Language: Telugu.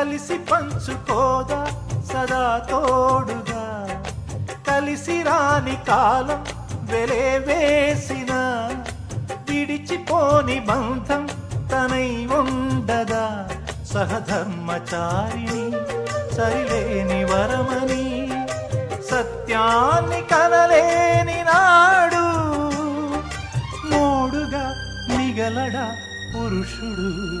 కలిసి పంచుకోదా సదా తోడుగా. కలిసి రాని కాలం వెలే వేసిన. విడిచిపోని బంధం తనై ఉండదా. సహధర్మచారిణి సరిలేని వరమని సత్యాన్ని కనలేని నాడు. మూడుగా మిగలడా పురుషుడు?